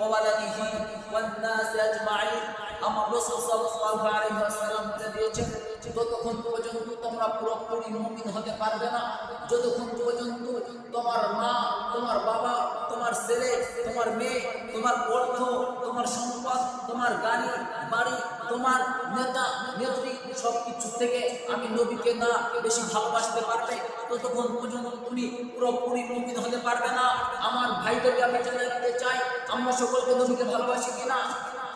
ওয়ালাদিহি one নাস আজমাইন আমার রাসূল সাল্লাল্লাহু আলাইহি ওয়াসাল্লাম দিয়েছেন যতক্ষণ পর্যন্ত তোমরা পুরোপুরি মুমিন হতে পারবে না, যতক্ষণ পর্যন্ত তোমার মা, তোমার বাবা, তোমার ছেলে, তোমার মেয়ে, তোমার অর্থ তোমার সম্পদ, তোমার গাড়ি, বাড়ি, তোমার নেতা, নেত্রী সব কিছু থেকে আমি নবীকে না বেশি ভালোবাসতে পারবে। ততক্ষণ পর্যন্ত তুমি পুরোপুরি মুমিন হতে পারবে না। আমার ভাইদেরকে আমি জানিয়ে দিতে চাই, আমরা সকলকে নবীকে ভালোবাসি কিনা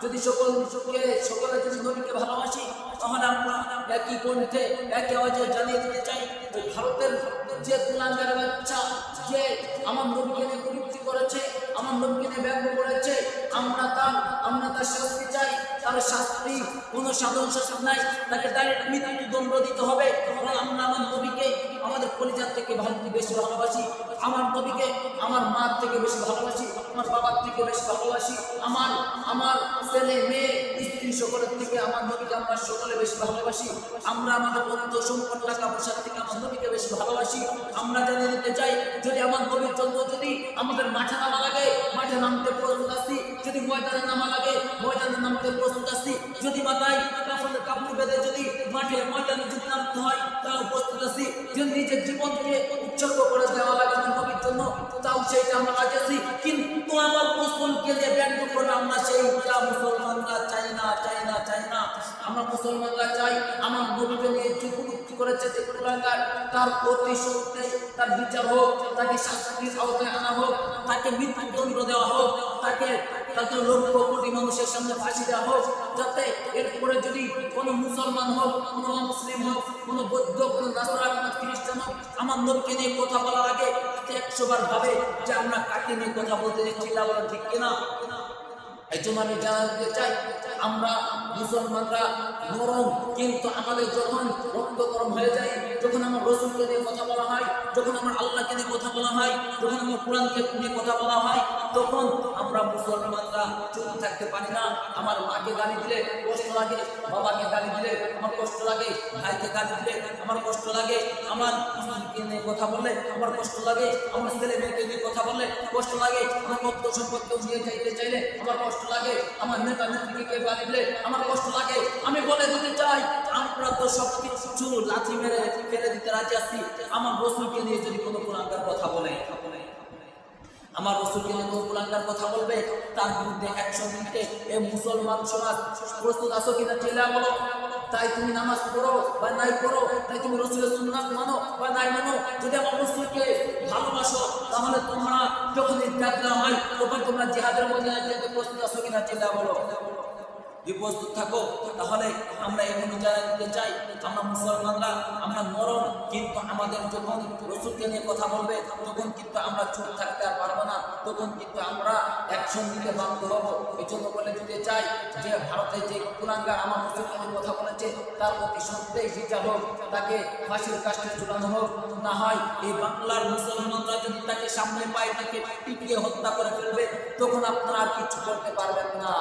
যদি সকল কে সকলে যদি নবীকে ভালোবাসি, তাহলে আমরা একই কণ্ঠে, একে আওয়াজে জানিয়ে দিতে চাই যে ভারতের যে কুলাঙ্গার বাচ্চা, যে আমার নবীকে নিয়ে করেছে, আমার নবীকে নিয়ে ব্যঙ্গ করেছে আমরা তার আমরা তার শাস্তি চাই। তার শাস্তি, কোনো সাধারণ শাসক নাই। তাকে দিতে হবে। আমরা আমার নবীকে, আমাদের থেকে বেশি ভালোবাসি। আমার নবীকে, আমার মা থেকে বেশি ভালোবাসি। আমার বাবার থেকে বেশি ভালোবাসি। আমার আমার ছেলে, মেয়ে, স্ত্রী সকলের থেকে আমার নবীকে আমরা সকলে বেশি ভালোবাসি। আমরা আমাদের অর্থ সম্পদ, টাকা পয়সার থেকে আমার নবীকে বেশি ভালোবাসি। আমরা জানিয়ে দিতে চাই, যদি আমার নবীর জন্য যদি আমাদের মাঠে নামা লাগে, মাঠে নামতে প্রস্তুত আছি যদি ময়দানে নামা লাগে, ময়দানে নামতে প্রস্তুত আছি। যদি মাথায় কাপড়ের কাপড় বেঁধে যদি মাঠে, ময়দানে যদি নামতে হয়, তাও প্রস্তুত আছি। যদি নিজের জীবনকে উৎসর্গ করে দেওয়া লাগে নবীর জন্য, তাও সেইটা আমরা রাজি আছি। কিন্তু আমার মুসলমানকে নিয়ে ব্যঙ্গ করে আমরা সেইটা মুসলমানরা চাই না চাই না চাই না। আমরা মুসলমানরা চাই আমার নবীকে নিয়ে যে কুলুক্তি করেছে, যে কুলাঙ্গার, তার অতি সত্যে তার বিচার হোক, তাকে শাস্তির আওতায় আনা হোক, তাকে মৃত্যুদণ্ড দেওয়া হোক, তাকে তাকে লক্ষ কোটি মানুষের সামনে ফাঁসি দেওয়া হোক, যাতে এরপরে যদি কোনো মুসলমান হোক, কোনো মুসলিম হোক, কোনো বৌদ্ধ, কোনো নাসরা কোনো খ্রিস্টান হোক, আমার নবীকে নিয়ে কথা বলার আগে একশো বার ভাবে যে আমরা কাকে নিয়ে কথা বলতে দিচ্ছি ঠিক কিনা? এই জন্য আমি জানাতে চাই, আমরা মুসলমানরা নরম, কিন্তু আমাদের যখন রক্ত গরম হয়ে যায়, যখন আমার রসুলকে নিয়ে কথা বলা হয়, যখন আমার আল্লাহকে নিয়ে কথা বলা হয়, যখন আমার কোরআনকে নিয়ে কথা বলা হয়, তখন আমরা মুসলমানরা চুপ থাকতে পারি না। আমার মাকে গালি দিলে কষ্ট লাগে, বাবাকে গালি দিলে আমার কষ্ট লাগে, ভাইকে গালি দিলে আমার কষ্ট লাগে, আমার নিয়ে কথা বললে আমার কষ্ট লাগে, আমার ছেলে মেয়েকে বললে কষ্ট লাগে, আমার ভক্ত সম্পর্কে নিয়ে যাইতে চাইলে আমার কষ্ট লাগে, আমার নেতা নেত্রীকে গালি দিলে আমার কষ্ট লাগে। আমি বলে দিতে চাই আমরা তো সব কিছু লাথি মেরে ফেলে দিতে রাজি আছি। আমার রসুলকে নিয়ে যদি কোনো কোরআনকার কথা বলে, আমার রসুলকে নিয়ে কোনো কোরআনকার কথা বলবে, তার বিরুদ্ধে অ্যাকশন নিতে এ মুসলমান সমাজ প্রস্তুত আছো কিনা চেলা বলো তাই তুমি নামাজ পড়ো বা নাই পড়ো, তাই তুমি রসুলের সুন্নাত মানো বা নাই মানো। যদি আমার রসুলকে তোমরা না হয় তখন তোমরা জিহাদের মধ্যে প্রস্তুত আসো কিনা চিন্তা বলো যদি প্রস্তুত থাকো, তাহলে আমরা এখনও জানা দিতে চাই, আমরা মুসলমানরা, আমরা নরম, কিন্তু আমাদের যখন রসুলকে নিয়ে কথা বলবে, তখন কিন্তু আমরা চুপ থাকতে পারব না, তখন কিন্তু আমরা অ্যাকশন নিতে বাধ্য হব। এই জন্য বলে দিতে চাই যে, ভারতের যে কুলাঙ্গার আমার রসুলকে নিয়ে কথা বলেছে, তার প্রতি সত্যিই বিচার হোক, তাকে ফাঁসির কাষ্টে ঝুলানো হোক, না হয় এই বাংলার মুসলমানরা যদি তাকে সামনে পায়, তাকে পিটিয়ে হত্যা করে ফেলবে, তখন আপনারা আর কিছু করতে পারবেন না।